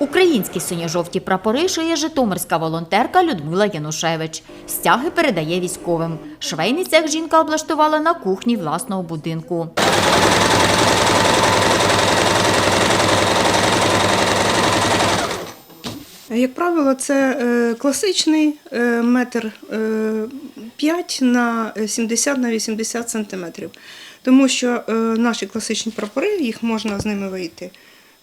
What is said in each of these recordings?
Українські синьо-жовті прапори шиє житомирська волонтерка Людмила Янушевич. Стяги передає військовим. Швейний цех жінка облаштувала на кухні власного будинку. Як правило, це е, класичний е, метр е, 5 на 70 на 80 сантиметрів. Тому що е, наші класичні прапори, їх можна з ними вийти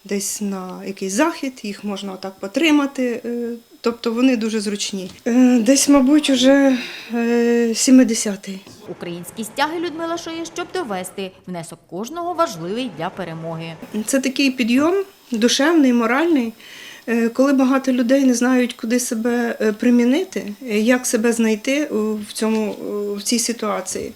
десь на якийсь захід, їх можна отак потримати. е, Тобто вони дуже зручні. Е, Десь, мабуть, уже е, 70-й. Українські стяги Людмила шиє, щоб довести. Внесок кожного важливий для перемоги. Це такий підйом душевний, моральний, е, коли багато людей не знають, куди себе е, примінити, е, як себе знайти в, цьому, е, в цій ситуації.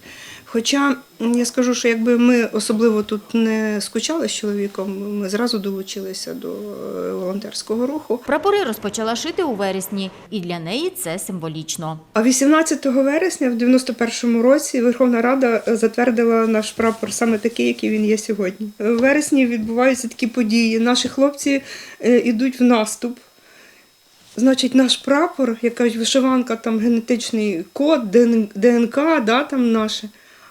Хоча я скажу, що якби ми особливо тут не скучали з чоловіком, ми зразу долучилися до е, волонтерського руху. Прапори розпочала шити у вересні, і для неї це символічно. А 18 вересня в 91-му році Верховна Рада затвердила наш прапор саме такий, який він є сьогодні. В вересні відбуваються такі події. Наші хлопці е, йдуть в наступ. Значить, наш прапор, якась вишиванка, там генетичний код, ДНК, да, там наше.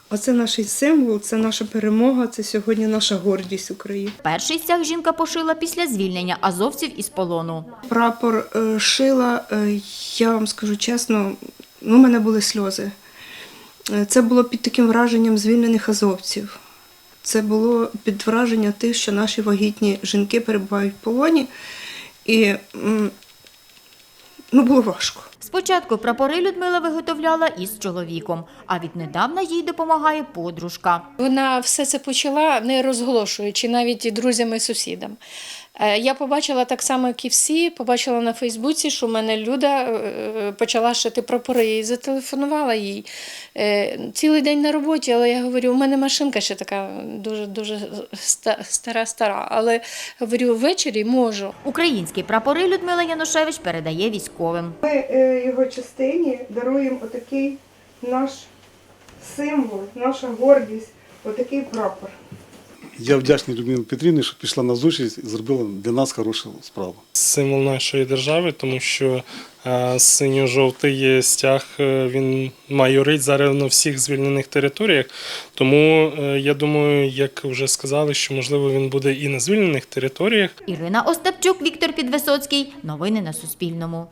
А це наш символ, це наша перемога, це сьогодні наша гордість України. Перший стяг жінка пошила після звільнення азовців із полону. Прапор е, шила, е, я вам скажу чесно, ну, у мене були сльози. Е, Це було під таким враженням звільнених азовців. Це було під враження тих, що наші вагітні жінки перебувають в полоні. І ну, було важко. Спочатку прапори Людмила виготовляла із чоловіком, а віднедавна їй допомагає подружка. Вона все це почала не розголошуючи навіть і друзям і сусідам. Е, Я побачила так само, як і всі, побачила на Фейсбуці, що в мене Люда е, почала шити прапори і зателефонувала їй. Е, Цілий день на роботі, але я говорю, у мене машинка ще така дуже дуже стара-стара. Але говорю, ввечері можу. Українські прапори Людмила Янушевич передає військовим. Ми е, його частині даруємо отакий наш символ, наша гордість, отакий прапор. Я вдячний Людмилі Петрівні, що пішла на зустріч і зробила для нас хорошу справу. символ нашої держави, тому що е, синьо-жовтий стяг е, він майорить зараз на всіх звільнених територіях. Тому е, я думаю, як вже сказали, що можливо він буде і на звільнених територіях. Ірина Остапчук, Віктор Підвисоцький. Новини на Суспільному.